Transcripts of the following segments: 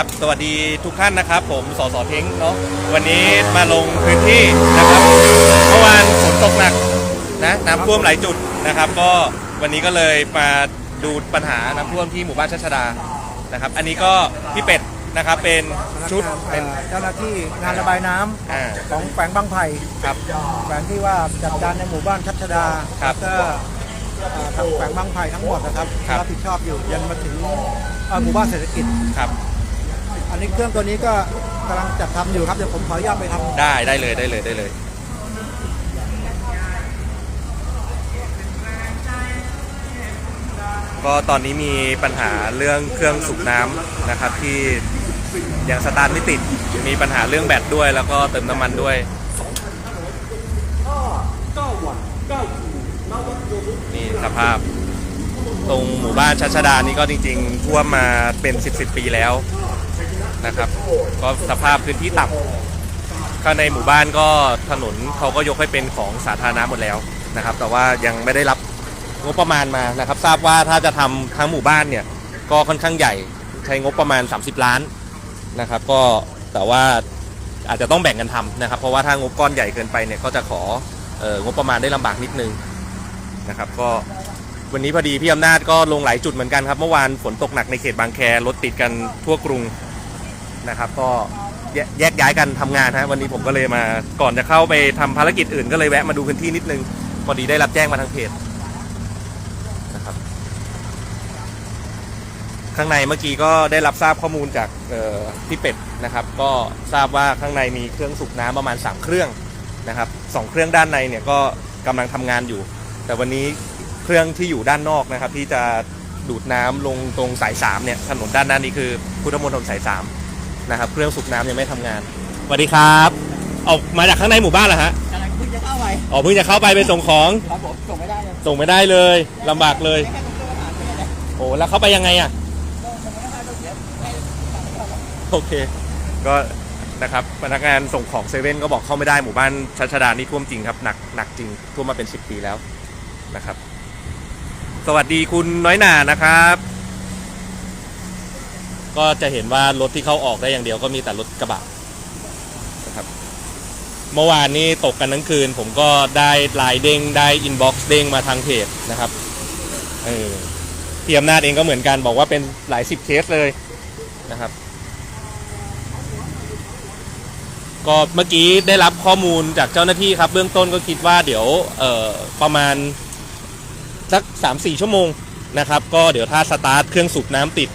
ครับ สวัสดีทุกท่านนะครับ ผมสสเท้งเนาะวันนี้มาลงพื้นที่นะครับเมื่อวานฝนตกหนักนะน้ำท่วมหลายจุดนะครับ ก็วันนี้ก็เลยมาดูปัญหาน้ำท่วมที่หมู่บ้านชัชดานะครับ อันนี้ก็พี่เป็ดนะครับเป็นชุดพนักงานเป็นเอ่อเจ้าหน้าที่งานระบายน้ำอ่าของแขวงบางไผ่ครับ แขวงที่ว่าจัดการในหมู่บ้านชัชดาครับแล้วก็เอ่อทางแขวงบางไผ่ทั้งหมดนะครับครับ รับผิดชอบอยู่ยันมาถึงเอ่อหมู่บ้านเศรษฐกิจครับ อันนี้เครื่องตัวนี้ก็กำลังจัดทำอยู่ครับเดี๋ยวผมขออนุญาตไปทำ ได้ได้เลยได้เลยได้เลย ก็ตอนนี้มีปัญหาเรื่องเครื่องสูบน้ำนะครับที่ยังสตาร์ทไม่ติด มีปัญหาเรื่องแบตด้วย แล้วก็เติมน้ำมันด้วย นี่สภาพ ตรงหมู่บ้านชัชดานี่ก็จริง ๆ ท่วมมาเป็น 10บสปีแล้ว นะครับ ก็สภาพพื้นที่ต่ำข้างในหมู่บ้านก็ถนนเขาก็ยกให้เป็นของสาธารณะหมดแล้วนะครับ แต่ว่ายังไม่ได้รับงบประมาณมานะครับ ทราบว่าถ้าจะทำทั้งหมู่บ้านเนี่ยก็ค่อนข้างใหญ่ใช้งบประมาณ 30 ล้านนะครับ ก็แต่ว่าอาจจะต้องแบ่งกันทำนะครับ เพราะว่าถ้างบก้อนใหญ่เกินไปเนี่ยก็จะขออองบประมาณได้ลำบากนิดนึงนะครับ ก็วันนี้พอดีพี่อำนาจก็ลงหลายจุดเหมือนกันครับ เมื่อวานฝนตกหนักในเขตบางแครถติดกันทั่วกรุง นะครับ ก็แยกย้ายกันทำงานฮะวันนี้ผมก็เลยมาก่อนจะเข้าไปทำภารกิจอื่นก็เลยแวะมาดูพื้นที่นิดนึงพอดีได้รับแจ้งมาทางเพจนะครับ ข้างในเมื่อกี้ก็ได้รับทราบข้อมูลจากพี่เป็ดนะครับ ก็ทราบว่าข้างในมีเครื่องสูบน้ำประมาณ 3 เครื่องนะครับสองเครื่องด้านในเนี่ยก็กำลังทำงานอยู่ แต่วันนี้เครื่องที่อยู่ด้านนอกนะครับ ที่จะดูดน้ำลงตรงสาย3เนี่ยถนนด้านหน้านี้คือพุทธมณฑลสาย3 นะครับเครื่องสูบน้ำยังไม่ทำงานสวัสดีครับ ออกมาจากข้างในหมู่บ้านเหรอฮะกำลังเพิ่งจะเข้าไปอ๋อเพิ่งจะเข้าไปไปส่งของครับผมส่งไม่ได้เลยส่งไม่ได้เลยลำบากเลยโอ้แล้วเข้าไปยังไงอะโอเค ก็นะครับพนักงานส่งของเซเว่นก็บอกเข้าไม่ได้หมู่บ้านชัชดานี่ท่วมจริงครับหนักหนักจริงท่วมมาเป็น 10 ปีแล้วนะครับ สวัสดีคุณน้อยหนานะครับ ก็จะเห็นว่ารถที่เข้าออกได้อย่างเดียวก็มีแต่รถกระบะนะครับเมื่อวานนี้ตกกันทั้งคืน ผมก็ได้ไลน์เด้งได้อินบ็อกซ์เด้งมาทางเพจนะครับเออพี่อำนาจเองก็เหมือนกันบอกว่าเป็นหลายสิบเคสเลยนะครับ ก็เมื่อกี้ได้รับข้อมูลจากเจ้าหน้าที่ครับ เบื้องต้นก็คิดว่าเดี๋ยวเอ่อประมาณสักสามสี่ชั่วโมงนะครับ ก็เดี๋ยวถ้าสตาร์ทเครื่องสูบน้ำติด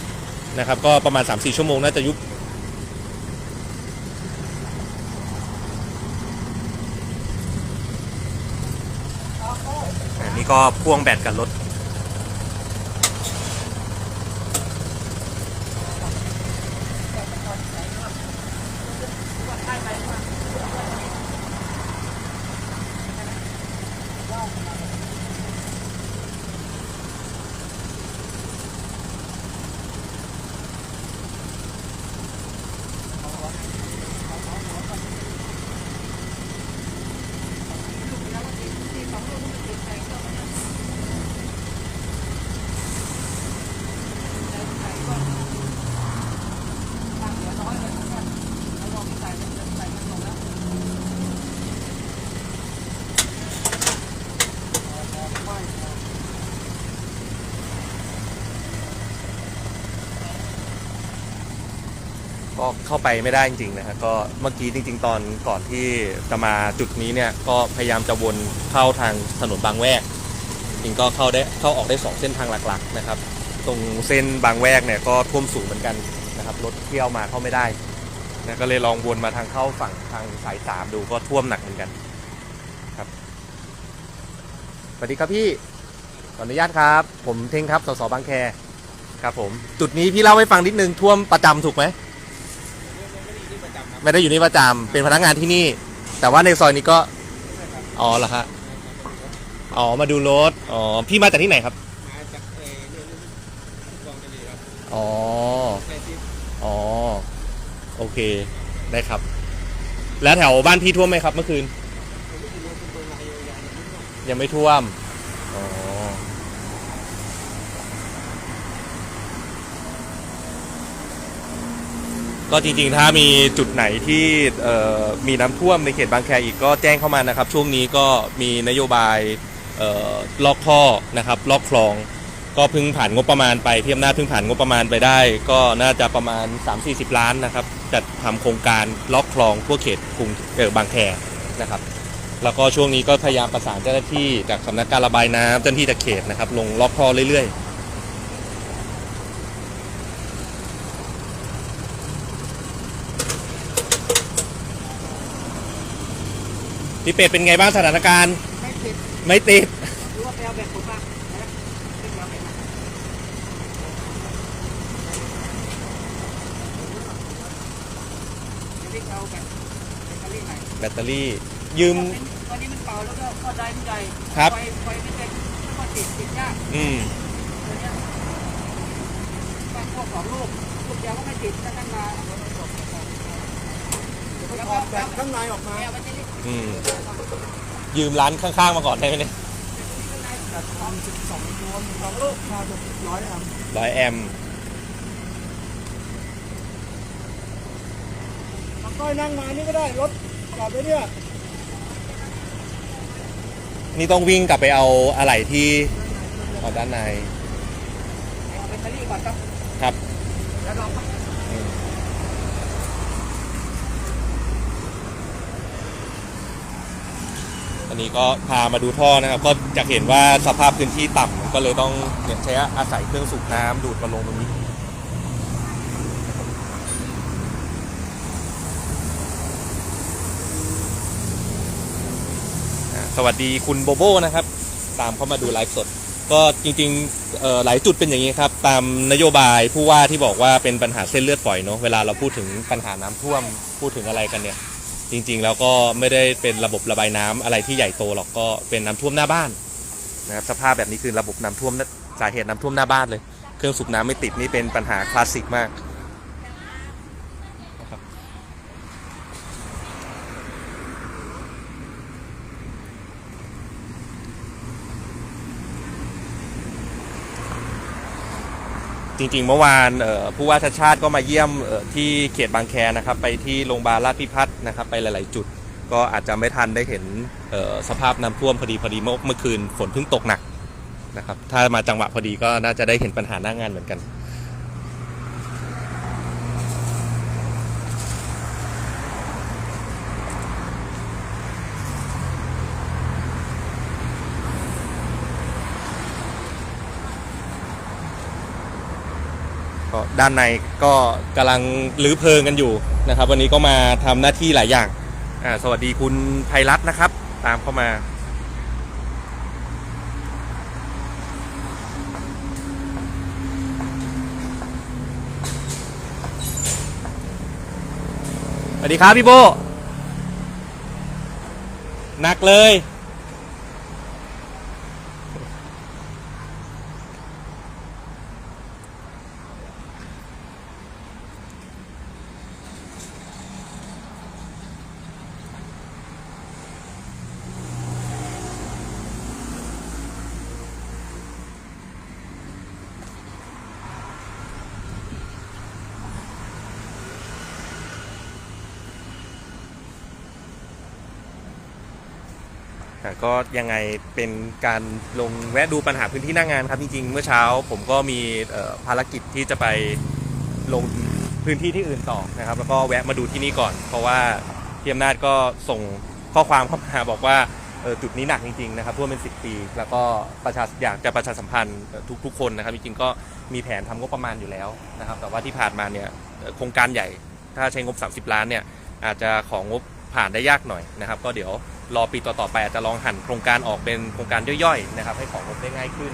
นะครับก็ประมาณ 3-4 ชั่วโมงน่าจะยุบอันนี้ก็พ่วงแบตกับรถ ก็เข้าไปไม่ได้จริงๆนะฮะก็เมื่อกี้จริง ๆ ตอนก่อนที่จะมาจุดนี้เนี่ยก็พยายามจะวนเข้าทางถนนบางแวกจริงก็เข้าได้เข้าออกได้สองเส้นทางหลักๆนะครับ ตรงเส้นบางแวกเนี่ยก็ท่วมสูงเหมือนกันนะครับรถเที่ยวมาเข้าไม่ได้นะก็เลยลองวนมาทางเข้าฝั่งทางสายสามดูก็ท่วมหนักเหมือนกันครับสวัสดีครับพี่ขออนุญาตครับ ผมเท่งครับสสบางแคครับผม จุดนี้พี่เล่าให้ฟังนิดนึงท่วมประจำถูกไหม ไม่ได้อยู่นี่ประจำเป็นพนักงานที่นี่ แต่ว่าในซอยนี้ก็อ๋อเหรอฮะอ๋อมาดูรถอ๋อพี่มาจากที่ไหนครับมาจากเออเรื่องกองทะเลครับอ๋อใช่ที่อ๋อโอเคได้ครับ แล้วแถวบ้านพี่ท่วมไหมครับเมื่อคืน ยังไม่ท่วม อ๋อ ค ก็จริงๆ ถ้ามีจุดไหนที่มีน้ำท่วมในเขตบางแคอีกก็แจ้งเข้ามานะครับ ช่วงนี้ก็มีนโยบายเอ่อลอกท่อนะครับลอกคลอง ก็เพิ่งผ่านงบประมาณไปพี่อำนาจเพิ่งผ่านงบประมาณไปได้ ก็น่าจะประมาณ 3-40 ล้านนะครับจัดทำโครงการล็อกคลองทั่วเขตกรุงเออบางแคนะครับแล้วก็ช่วงนี้ก็พยายามประสานเจ้าหน้าที่จากสำนักการระบายน้ำเจ้าหน้าที่จากเขตนะครับลงล็อกท่อเรื่อยๆ พี่เป็ดเป็นไงบ้างสถานการณ์ ไม่ติดไม่ติดหรือว่าแปลแบบผมบ้างนะไม่เอาแบบนี้เอาแบบแบตเตอรี่ไหนแบตเตอรี่ ยืมวันนี้มันเป่าแล้วก็ข้อได้ไม่ใหญ่ครับ ไฟไฟไม่เต็มก็ติดติดยากอืมตัวเนี้ยบางพวกสองลูกลูกเดียวก็ไม่ติดถ้าตั้งมาแล้วก็แบบข้างในออกมามันจะได้อืมยืมร้านข้างๆมาก่อนได้ไหมเนี่ยแบบความสิบสองรวมสองลูกมาจะร้อยอันร้อยแอมป์มันก้อยนั่งมานี่ก็ได้รถจอดไว้เนี่ยนี่ต้องวิ่งกลับไปเอาอะไหล่ที่เอาด้านในเอาแบตเตอรี่ก่อนครับ ครับแล้วลองันนี้ก็พามาดูท่อนะครับ ก็จะเห็นว่าสภาพพื้นที่ต่ำก็เลยต้องเนี่ยใช้อาศัยเครื่องสูบน้ำดูดมาลงตรงนี้สวัสดีคุณโบโบนะครับ ตามเข้ามาดูไลฟ์สด ก็จริงๆหลายจุดเป็นอย่างนี้ครับ ตามนโยบายผู้ว่าที่บอกว่าเป็นปัญหาเส้นเลือดฝอยเนาะเวลาเราพูดถึงปัญหาน้ำท่วมพูดถึงอะไรกันเนี่ย จริงๆ แล้วก็ไม่ได้เป็นระบบระบายน้ำอะไรที่ใหญ่โตหรอกก็เป็นน้ำท่วมหน้าบ้านนะครับสภาพแบบนี้คือระบบน้ำท่วมสาเหตุน้ำท่วมหน้าบ้านเลย เครื่องสูบน้ำไม่ติดนี่เป็นปัญหาคลาสสิกมากนะครับ จริงๆ เมื่อวานผู้ว่าชาติชาติก็มาเยี่ยมที่เขตบางแคนะครับไปที่โรงพยาบาลราชพิพัฒน์นะครับไปหลายๆจุด ก็อาจจะไม่ทันได้เห็นสภาพน้ำท่วมพอดีพอดีเมื่อเมื่อคืนฝนเพิ่งตกหนักนะครับถ้ามาจังหวะพอดีก็น่าจะได้เห็นปัญหาหน้างานเหมือนกัน ก็ด้านในก็กำลังรื้อเพลิงกันอยู่นะครับ วันนี้ก็มาทำหน้าที่หลายอย่างอ่าสวัสดีคุณไพรัตน์นะครับ ตามเข้ามาสวัสดีครับพี่โบหนักเลย ก็ยังไงเป็นการลงแวะดูปัญหาพื้นที่หน้างงานครับ จริงๆ เมื่อเช้าผมก็มีภารกิจที่จะไปลงพื้นที่ที่อื่นต่อนะครับ แล้วก็แวะมาดูที่นี่ก่อน เพราะว่าพี่อำนาจก็ส่งข้อความเข้ามาบอกว่าจุดนี้หนักจริงๆนะครับท่วมเป็น 10 ปี แล้วก็ประชาอยากจะประชาสัมพันธ์ทุกๆคนนะครับจริงๆก็มีแผนทำงบประมาณอยู่แล้วนะครับ แต่ว่าที่ผ่านมาเนี่ยโครงการใหญ่ถ้าใช้งบ 30 ล้านเนี่ยอาจจะของงบผ่านได้ยากหน่อยนะครับ ก็เดี๋ยว รอปีต่อๆไปอาจจะลองหั่นโครงการออกเป็นโครงการย่อยๆนะครับให้ของงบได้ง่ายขึ้น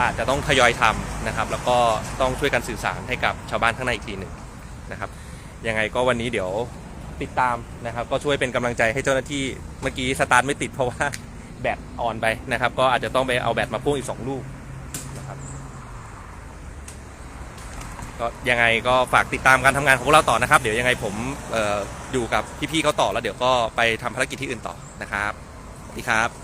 อาจจะต้องทยอยทำนะครับ แล้วก็ต้องช่วยกันสื่อสารให้กับชาวบ้านข้างในอีกทีหนึ่งนะครับยังไงก็วันนี้เดี๋ยวติดตามนะครับ ก็ช่วยเป็นกำลังใจให้เจ้าหน้าที่เมื่อกี้สตาร์ทไม่ติดเพราะว่าแบตอ่อนไปนะครับ ก็อาจจะต้องไปเอาแบตมาพ่วงอีก 2 ลูกนะครับ ก็ยังไงก็ฝากติดตามการทำงานของพวกเราต่อนะครับ เดี๋ยวยังไงผมเอออยู่กับพี่ๆเขาต่อแล้วเดี๋ยวก็ไปทำภารกิจที่อื่นต่อนะครับสวัสดีครับ